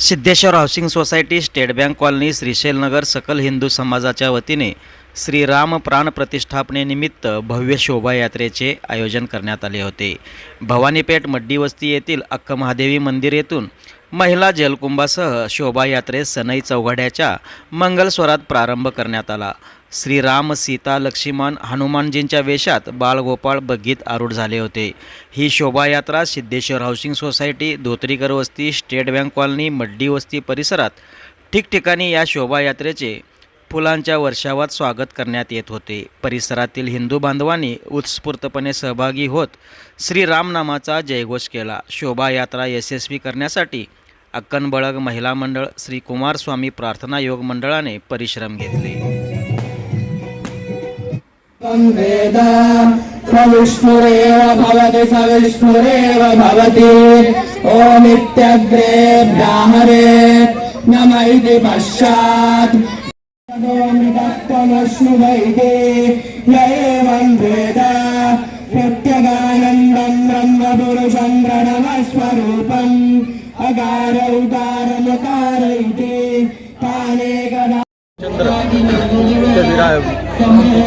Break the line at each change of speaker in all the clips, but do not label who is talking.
Siddheshwar housing society state bank colony Shrishailnagar सकल हिंदू समाजाच्या वतीने श्रीराम प्राण प्रतिष्ठापनेनिमित्त भव्य शोभायात्रेचे आयोजन करण्यात आले होते. भवानीपेठ मड्डीवस्ती येथील अक्क महादेवी मंदिर येथून महिला जलकुंभासह शोभायात्रेस सनई चौघड्याच्या मंगलस्वरात प्रारंभ करण्यात आला. श्रीराम सीता लक्ष्मण हनुमानजींच्या वेशात बाळगोपाळ बग्गीत आरूढ झाले होते. ही शोभायात्रा सिद्धेश्वर हाऊसिंग सोसायटी धोत्रीकर वस्ती स्टेट बँक कॉलनी मड्डी वस्ती परिसरात ठिकठिकाणी या शोभायात्रेचे फुलांच्या वर्षावात स्वागत करण्यात येत होते. परिसरातील हिंदू बांधवांनी उत्स्फूर्तपणे सहभागी होत श्रीरामनामाचा जयघोष केला. शोभायात्रा यशस्वी करण्यासाठी अक्कनबळग महिला मंडळ श्री कुमारस्वामी प्रार्थना योग मंडळाने परिश्रम घेतले.
तं वेद सविष्णुरेव भवति सविष्णुरेव भवति ओमित्यग्रे ब्राह्मणे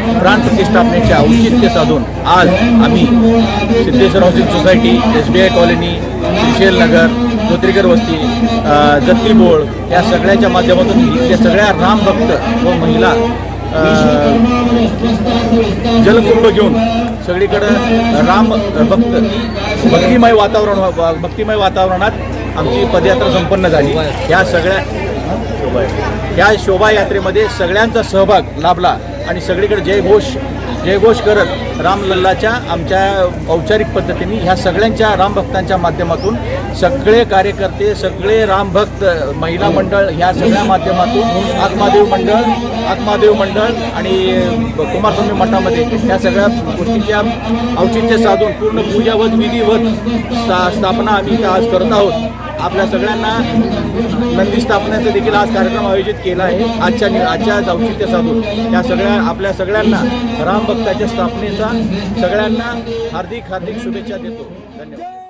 नम
प्राण प्रतिष्ठापनेचे औचित्य साधून आज आम्ही Siddheshwar housing society S B I colony Shrishail Nagar Dhotrikar वस्ती जत्ती बोळ या सगळ्याच्या माध्यमातून इथल्या सगळ्या राम भक्त व महिला जलकुंभ घेऊन सगळीकडं राम भक्त भक्तिमय वातावरण भक्तिमय वातावरणात आमची पदयात्रा संपन्न झाली. या सगळ्या या शोभायात्रेमध्ये सगळ्यांचा सहभाग लाभला आणि सगळीकडे जयघोष जयघोष करत रामलल्लाच्या आमच्या औपचारिक पद्धतीने ह्या सगळ्यांच्या रामभक्तांच्या माध्यमातून सगळे कार्यकर्ते सगळे रामभक्त महिला मंडळ ह्या सगळ्या माध्यमातून आत्मादेव मंडळ आत्मादेव मंडळ आणि कुमारस्वामी मठामध्ये ह्या सगळ्या गोष्टींच्या औचित्य साधून पूर्ण पूजावत विधिवत स्था स्थापना आम्ही इथं आज करत आहोत. आपल्या सगळ्यांना नंदी स्थापनेचा देखील आज कार्यक्रम आयोजित केला आहे. आजच्या नि- आजच्या औचित्य साधून या सगळ्या आपल्या सगळ्यांना राम राम भक्ताच्या स्थापनेचा सगळ्यांना हार्दिक हार्दिक शुभेच्छा देतो. धन्यवाद.